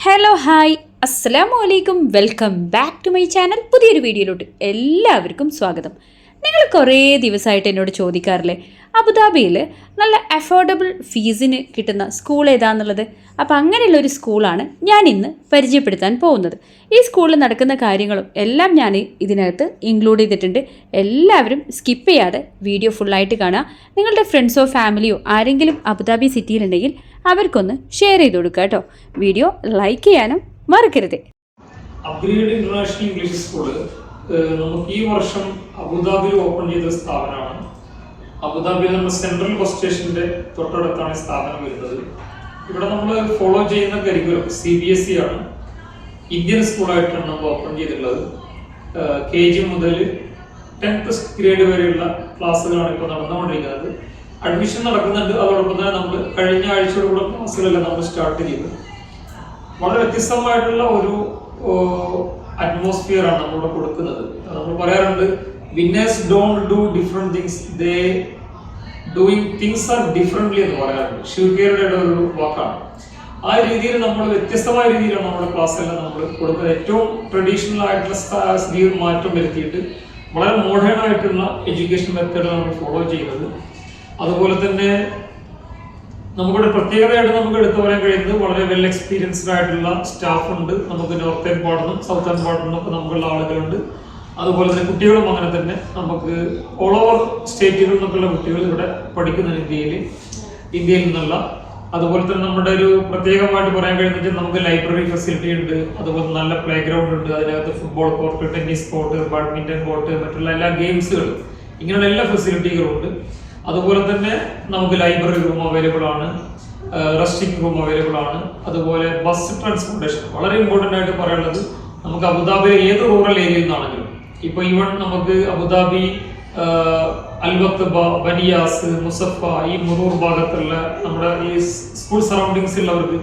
Hello hi അസ്സാം വലൈക്കും welcome back to my channel പുതിയൊരു വീഡിയോയിലോട്ട് എല്ലാവർക്കും സ്വാഗതം. നിങ്ങൾ കുറേ ദിവസമായിട്ട് എന്നോട് ചോദിക്കാറില്ലേ? അബുദാബിയിൽ നല്ല അഫോർഡബിൾ ഫീസിന് കിട്ടുന്ന സ്കൂൾ ഏതാന്നുള്ളത്? അപ്പോൾ അങ്ങനെയുള്ള ഒരു സ്കൂളാണ് ഞാൻ ഇന്ന് പരിചയപ്പെടുത്താൻ പോകുന്നത്. ഈ സ്കൂളിൽ നടക്കുന്ന കാര്യങ്ങളും എല്ലാം ഞാൻ ഇതിനകത്ത് ഇൻക്ലൂഡ് ചെയ്തിട്ടുണ്ട്. എല്ലാവരും സ്കിപ്പ് ചെയ്യാതെ വീഡിയോ ഫുള്ളായിട്ട് കാണുക. നിങ്ങളുടെ ഫ്രണ്ട്സോ ഫാമിലിയോ ആരെങ്കിലും അബുദാബി സിറ്റിയിലുണ്ടെങ്കിൽ അവർക്കൊന്ന് ഷെയർ ചെയ്ത് കൊടുക്കുക കേട്ടോ. വീഡിയോ ലൈക്ക് ചെയ്യാനും മറക്കരുത്. ഇംഗ്ലീഷ് നമുക്ക് ഈ വർഷം അബുദാബിയിൽ ഓപ്പൺ ചെയ്ത സ്ഥാപനമാണ്. അബുദാബിയിൽ നമ്മുടെ സെൻട്രൽ ബസ് സ്റ്റേഷന്റെ തൊട്ടടുത്താണ് ഈ സ്ഥാപനം വരുന്നത്. ഇവിടെ നമ്മൾ ഫോളോ ചെയ്യുന്ന curriculum C B S E ആണ്. ഇന്ത്യൻ സ്കൂളായിട്ടാണ് നമ്മൾ ഓപ്പൺ ചെയ്തിട്ടുള്ളത്. കെ ജി മുതൽ ടെൻത്ത് ഗ്രേഡ് വരെയുള്ള ക്ലാസ്സുകളാണ് ഇപ്പോൾ നടന്നുകൊണ്ടിരിക്കുന്നത്. അഡ്മിഷൻ നടക്കുന്നുണ്ട്. അതോടൊപ്പം തന്നെ നമ്മൾ കഴിഞ്ഞ ആഴ്ചയോടുകൂടെ ക്ലാസ്സുകളെല്ലാം നമ്മൾ സ്റ്റാർട്ട് ചെയ്തു. വളരെ വ്യത്യസ്തമായിട്ടുള്ള ഒരു അറ്റ്മോസ്ഫിയർ ആണ് നമ്മളിവിടെ കൊടുക്കുന്നത്. നമ്മൾ പറയാറുണ്ട് winners don't do different things they doing things are differently എന്ന് പറയാറുണ്ട്. ഷിർഗേറുടെ ഒരു വാക്കാണ്. ആ രീതിയിൽ നമ്മൾ വ്യത്യസ്തമായ രീതിയിലാണ് നമ്മുടെ ക്ലാസ്സെല്ലാം നമ്മൾ കൊടുക്കുന്നത്. ഏറ്റവും ട്രഡീഷണൽ ആയിട്ടുള്ള സ്ഥിതിയിൽ മാറ്റം വരുത്തിയിട്ട് വളരെ മോഡേൺ ആയിട്ടുള്ള എഡ്യൂക്കേഷൻ മെത്തേഡാണ് നമ്മൾ ഫോളോ ചെയ്യുന്നത്. അതുപോലെ തന്നെ നമുക്കിവിടെ പ്രത്യേകതയായിട്ട് നമുക്ക് എടുത്തു പറയാൻ കഴിയുന്നത് വളരെ വെൽ എക്സ്പീരിയൻസ്ഡ് ആയിട്ടുള്ള സ്റ്റാഫ് ഉണ്ട്. നമുക്ക് നോർത്തേൺ പാർട്ടിനും സൗത്തേൺ പാർട്ടിനും ഒക്കെ നമുക്കുള്ള ആളുകളുണ്ട്. അതുപോലെ തന്നെ കുട്ടികളും അങ്ങനെ തന്നെ. നമുക്ക് ഓൾ ഓവർ സ്റ്റേറ്റുകളിൽ നിന്നൊക്കെയുള്ള കുട്ടികൾ ഇവിടെ പഠിക്കുന്ന ഇന്ത്യയിൽ ഇന്ത്യയിൽ നിന്നുള്ള. അതുപോലെ തന്നെ നമ്മുടെ ഒരു പ്രത്യേകമായിട്ട് പറയാൻ കഴിയുന്നത് നമുക്ക് ലൈബ്രറി ഫെസിലിറ്റി ഉണ്ട്. അതുപോലെ നല്ല പ്ലേ ഗ്രൗണ്ട് ഉണ്ട്. അതിനകത്ത് football court tennis court badminton court മറ്റുള്ള എല്ലാ ഗെയിംസുകളും ഇങ്ങനെയുള്ള എല്ലാ ഫെസിലിറ്റികളും ഉണ്ട്. അതുപോലെ തന്നെ നമുക്ക് ലൈബ്രറി റൂം അവൈലബിൾ ആണ്. റെസ്റ്റിംഗ് റൂം അവൈലബിൾ ആണ്. അതുപോലെ ബസ് ട്രാൻസ്പോർട്ടേഷൻ. വളരെ ഇമ്പോർട്ടന്റ് ആയിട്ട് പറയാനുള്ളത് നമുക്ക് അബുദാബിയിലെ ഏത് റൂറൽ ഏരിയയിൽ നിന്നാണെങ്കിലും ഇപ്പൊ ഈവൺ നമുക്ക് അബുദാബി അൽവത്ത് ബനിയാസ് മുസഫ ഈ മുറൂർ ഭാഗത്തുള്ള നമ്മുടെ ഈ സ്കൂൾ സറൗണ്ടിങ്സ് ഉള്ളവർക്ക്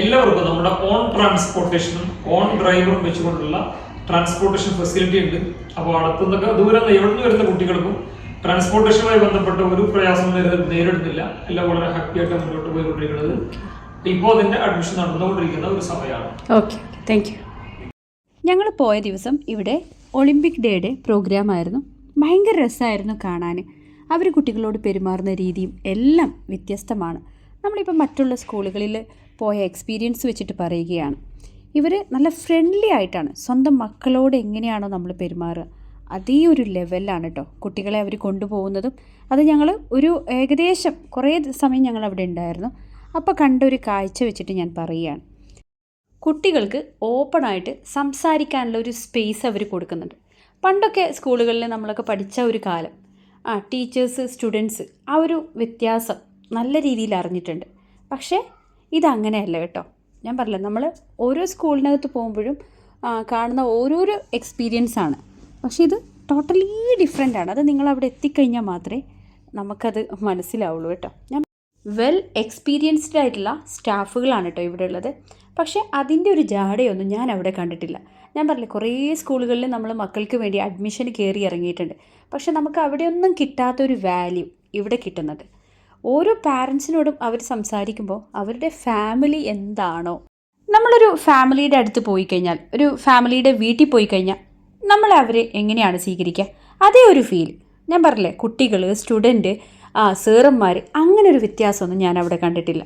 എല്ലാവർക്കും നമ്മുടെ ഓൺ ട്രാൻസ്പോർട്ടേഷനും ഓൺ ഡ്രൈവറും വെച്ചുകൊണ്ടുള്ള ട്രാൻസ്പോർട്ടേഷൻ ഫെസിലിറ്റി ഉണ്ട്. അപ്പോൾ അടുത്തുനിന്നൊക്കെ ദൂരം എവിടെ നിന്ന് വരുന്ന കുട്ടികൾക്കും ട്രാൻസ്പോർട്ടേഷനുമായി ബന്ധപ്പെട്ട ഒരു പ്രയാസം നേരി- നേരിടുന്നില്ല. എല്ലാം വളരെ ഹാപ്പി ആയിട്ട് മുന്നോട്ട് പോയിക്കൊണ്ടിരിക്കുന്നത്. ഇപ്പോൾ അതിന്റെ അഡ്മിഷൻ നടന്നുകൊണ്ടിരിക്കുന്ന ഒരു സമയമാണ്. ഓക്കെ താങ്ക് യു ഞങ്ങൾ പോയ ദിവസം ഇവിടെ ഒളിമ്പിക് ഡേയുടെ പ്രോഗ്രാം ആയിരുന്നു. ഭയങ്കര രസമായിരുന്നു കാണാൻ. അവർ കുട്ടികളോട് പെരുമാറുന്ന രീതിയും എല്ലാം വ്യത്യസ്തമാണ്. നമ്മളിപ്പോൾ മറ്റുള്ള സ്കൂളുകളിൽ പോയ എക്സ്പീരിയൻസ് വെച്ചിട്ട് പറയുകയാണ്. ഇവർ നല്ല ഫ്രണ്ട്ലി ആയിട്ടാണ്. സ്വന്തം മക്കളോട് എങ്ങനെയാണോ നമ്മൾ പെരുമാറുക. അതേ ഒരു ലെവലിലാണ് കേട്ടോ കുട്ടികളെ അവർ കൊണ്ടുപോകുന്നതും അത് ഞങ്ങൾ ഒരു ഏകദേശം കുറേ സമയം ഞങ്ങൾ അവിടെ ഉണ്ടായിരുന്നു. അപ്പോൾ കണ്ട ഒരു കാഴ്ച വെച്ചിട്ട് ഞാൻ പറയുകയാണ്. കുട്ടികൾക്ക് ഓപ്പണായിട്ട് സംസാരിക്കാനുള്ള ഒരു സ്പേസ് അവർ കൊടുക്കുന്നുണ്ട്. പണ്ടൊക്കെ സ്കൂളുകളിൽ നമ്മളൊക്കെ പഠിച്ച ഒരു കാലം ആ ടീച്ചേഴ്സ് സ്റ്റുഡൻസ് ആ ഒരു വ്യത്യാസം നല്ല രീതിയിൽ അറിഞ്ഞിട്ടുണ്ട്. പക്ഷേ ഇതങ്ങനെയല്ല കേട്ടോ. ഞാൻ പറഞ്ഞില്ല നമ്മൾ ഓരോ സ്കൂളിനകത്ത് പോകുമ്പോഴും കാണുന്ന ഓരോരോ എക്സ്പീരിയൻസ് ആണ്. പക്ഷേ ഇത് ടോട്ടലി ഡിഫറെന്റ് ആണ്. അത് നിങ്ങൾ അവിടെ എത്തിക്കഴിഞ്ഞാൽ മാത്രമേ നമുക്കത് മനസ്സിലാവുള്ളൂ കേട്ടോ. ഞാൻ വെൽ എക്സ്പീരിയൻസ്ഡ് ആയിട്ടുള്ള സ്റ്റാഫുകളാണ് കേട്ടോ ഇവിടെ ഉള്ളത്. പക്ഷേ അതിന്റെ ഒരു ജാടയൊന്നും ഞാൻ അവിടെ കണ്ടിട്ടില്ല. ഞാൻ പറഞ്ഞില്ലേ കുറേ സ്കൂളുകളിൽ നമ്മൾ മക്കൾക്ക് വേണ്ടി അഡ്മിഷൻ കയറി ഇറങ്ങിയിട്ടുണ്ട്. പക്ഷേ നമുക്ക് അവിടെയൊന്നും കിട്ടാത്തൊരു വാല്യൂ ഇവിടെ കിട്ടുന്നത്. ഓരോ പാരൻസിനോടും അവർ സംസാരിക്കുമ്പോൾ അവരുടെ ഫാമിലി എന്താണോ. നമ്മളൊരു ഫാമിലിയുടെ അടുത്ത് പോയി കഴിഞ്ഞാൽ ഒരു ഫാമിലിയുടെ വീട്ടിൽ പോയി കഴിഞ്ഞാൽ നമ്മൾ അവരെ എങ്ങനെയാണ് സ്വീകരിക്കുക? അതേ ഒരു ഫീൽ ഞാൻ പറഞ്ഞില്ലേ കുട്ടികൾ സ്റ്റുഡന്റ് ആ സേറന്മാർ അങ്ങനെ ഒരു വ്യത്യാസമൊന്നും ഞാൻ അവിടെ കണ്ടിട്ടില്ല.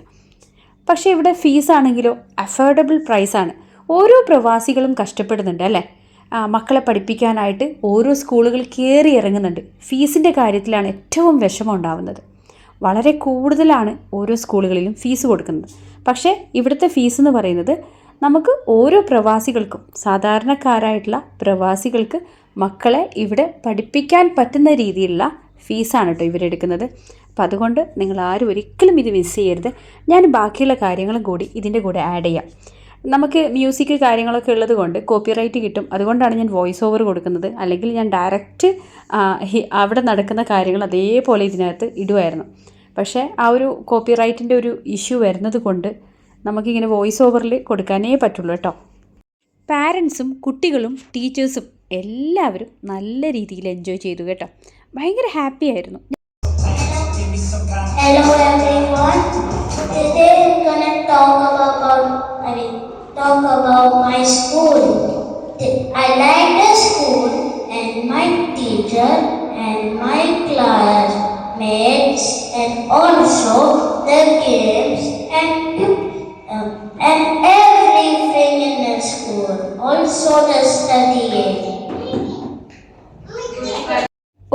പക്ഷേ ഇവിടെ ഫീസാണെങ്കിലോ അഫോർഡബിൾ പ്രൈസാണ് ഓരോ പ്രവാസികളും കഷ്ടപ്പെടുന്നുണ്ട് അല്ലേ? മക്കളെ പഠിപ്പിക്കാനായിട്ട് ഓരോ സ്കൂളുകൾ കയറി ഇറങ്ങുന്നുണ്ട്. ഫീസിന്റെ കാര്യത്തിലാണ് ഏറ്റവും വിഷമം ഉണ്ടാവുന്നത്. വളരെ കൂടുതലാണ് ഓരോ സ്കൂളുകളിലും ഫീസ് കൊടുക്കുന്നത്. പക്ഷേ ഇവിടുത്തെ ഫീസ് എന്ന് പറയുന്നത് നമുക്ക് ഓരോ പ്രവാസികൾക്കും സാധാരണക്കാരായിട്ടുള്ള പ്രവാസികൾക്ക് മക്കളെ ഇവിടെ പഠിപ്പിക്കാൻ പറ്റുന്ന രീതിയിലുള്ള ഫീസാണ് കേട്ടോ ഇവരെടുക്കുന്നത് അപ്പം അതുകൊണ്ട് നിങ്ങൾ ആരും ഒരിക്കലും ഇത് മിസ് ചെയ്യരുത്. ഞാൻ ബാക്കിയുള്ള കാര്യങ്ങളും കൂടി ഇതിന്റെ കൂടെ ആഡ് ചെയ്യാം. നമുക്ക് മ്യൂസിക് കാര്യങ്ങളൊക്കെ ഉള്ളത് കൊണ്ട് കോപ്പിറൈറ്റ് കിട്ടും. അതുകൊണ്ടാണ് ഞാൻ വോയിസ് ഓവർ കൊടുക്കുന്നത്. അല്ലെങ്കിൽ ഞാൻ ഡയറക്റ്റ് അവിടെ നടക്കുന്ന കാര്യങ്ങൾ അതേപോലെ ഇതിനകത്ത് ഇടുമായിരുന്നു പക്ഷേ ആ ഒരു കോപ്പിറൈറ്റിന്റെ ഒരു ഇഷ്യൂ വരുന്നത് കൊണ്ട് നമുക്കിങ്ങനെ വോയിസ് ഓവറിൽ കൊടുക്കാനേ പറ്റുള്ളൂ കേട്ടോ. പാരൻസും കുട്ടികളും ടീച്ചേഴ്സും എല്ലാവരും നല്ല രീതിയിൽ എൻജോയ് ചെയ്തു കേട്ടോ. ഭയങ്കര ഹാപ്പി ആയിരുന്നു. And also the kids.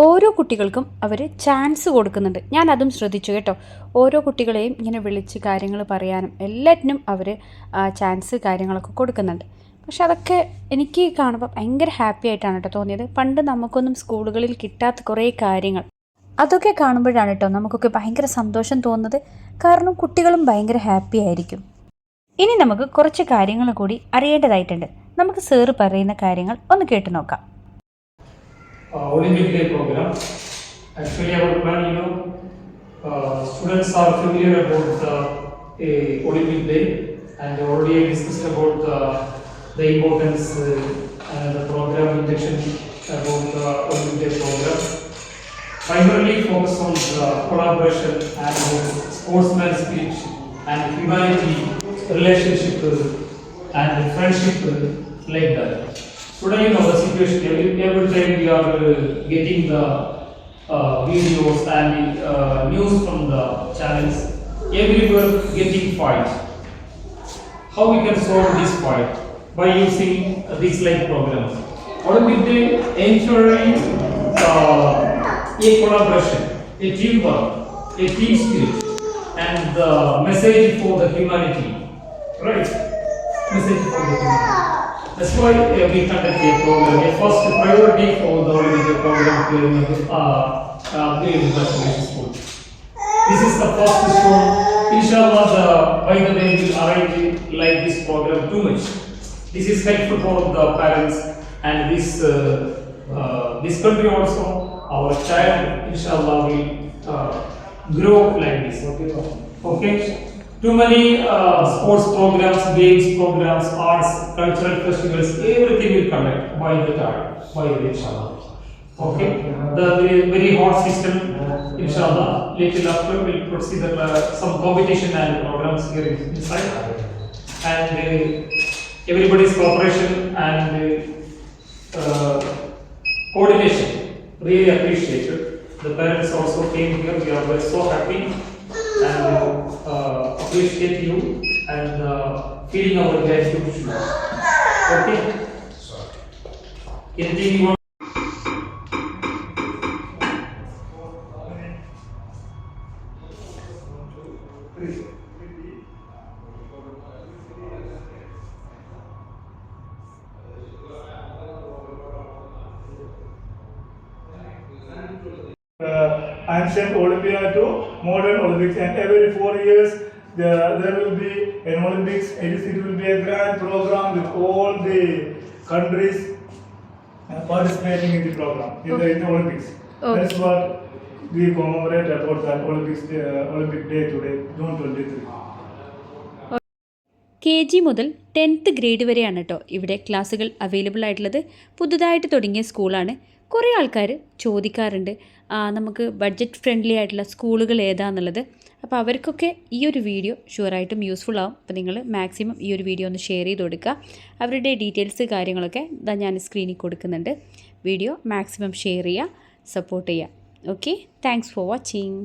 ഓരോ കുട്ടികൾക്കും അവർ ചാൻസ് കൊടുക്കുന്നുണ്ട്. ഞാൻ അതും ശ്രദ്ധിച്ചു കേട്ടോ. ഓരോ കുട്ടികളെയും ഇങ്ങനെ വിളിച്ച് കാര്യങ്ങൾ പറയാനും എല്ലാറ്റിനും അവർ ചാൻസ് കാര്യങ്ങളൊക്കെ കൊടുക്കുന്നുണ്ട്. പക്ഷെ അതൊക്കെ എനിക്ക് കാണുമ്പോൾ ഭയങ്കര ഹാപ്പി ആയിട്ടാണ് കേട്ടോ തോന്നിയത്. പണ്ട് നമുക്കൊന്നും സ്കൂളുകളിൽ കിട്ടാത്ത കുറേ കാര്യങ്ങൾ. അതൊക്കെ കാണുമ്പോഴാണ് കേട്ടോ നമുക്കൊക്കെ ഭയങ്കര സന്തോഷം തോന്നുന്നത്. കാരണം കുട്ടികളും ഭയങ്കര ഹാപ്പി ആയിരിക്കും. ഇനി നമുക്ക് കുറച്ച് കാര്യങ്ങൾ കൂടി അറിയേണ്ടതായിട്ടുണ്ട്. നമുക്ക് സാറ് പറയുന്ന കാര്യങ്ങൾ ഒന്ന് കേട്ടു നോക്കാം uh, know, uh, students are familiar about the uh, Olympic Day and they already discussed about uh, the importance uh, and the program injection about the Olympic Day program. Primarily focus on the collaboration and sportsman spirit and humanity relationship uh, and friendship uh, like that. Today, you know, the situation, every, every time we are uh, getting the uh, videos and uh, news from the channels, everywhere getting fight. How we can solve this fight? By using uh, these like programs. Olympic Day ensuring uh, a collaboration, a teamwork, a team spirit, and the message for the humanity. Right? Message for the humanity. That's why uh, we conduct a program. A first priority for the Olympic program to uh, uh, the International School. This is the first stone. Inshallah, the, by the way, will arrange like this program too much. This is helpful for the parents and this uh, uh, this country also. Our child, inshallah, will uh, grow like this. Okay. Okay. Too many uh, sports programs, games programs, arts, cultural festivals, everything will conduct by the time, by the inshallah. Okay, the very, very hot system, inshallah. Little after we'll consider uh, some competition and programs here inside, and uh, everybody's cooperation and uh, uh, coordination really appreciated. The parents also came here. We are so happy and uh, appreciate you and uh, feeling our gratitude. you. Okay. Anything you want? uh, ancient Olympia to modern Olympics, and every four years there, there will be an Olympics. It, is, it will be a grand program with all the countries uh, participating in the program in, okay. the, in the Olympics. Okay. That's what we commemorate about that Olympics uh, Olympic Day today, June 23. K G മുതൽ tenth grade വരെയാണ് കേട്ടോ ഇവിടെ ക്ലാസ്സുകൾ available ആയിട്ടുള്ളത് പുതുതായിട്ട് തുടങ്ങിയ സ്കൂളാണ് കുറേ ആൾക്കാർ ചോദിക്കാറുണ്ട് നമുക്ക് ബഡ്ജറ്റ് ഫ്രണ്ട്ലി ആയിട്ടുള്ള സ്കൂളുകൾ ഏതാണെന്നുള്ളത് അപ്പോൾ അവർക്കൊക്കെ ഈ ഒരു വീഡിയോ ഷുവറായിട്ടും യൂസ്ഫുൾ ആവും. അപ്പോൾ നിങ്ങൾ മാക്സിമം ഈ ഒരു വീഡിയോ ഒന്ന് ഷെയർ ചെയ്ത് കൊടുക്കുക. അവരുടെ ഡീറ്റെയിൽസ് കാര്യങ്ങളൊക്കെ ഇതാ ഞാൻ സ്ക്രീനിൽ കൊടുക്കുന്നുണ്ട്. വീഡിയോ മാക്സിമം ഷെയർ ചെയ്യുക സപ്പോർട്ട് ചെയ്യുക. Okay thanks for watching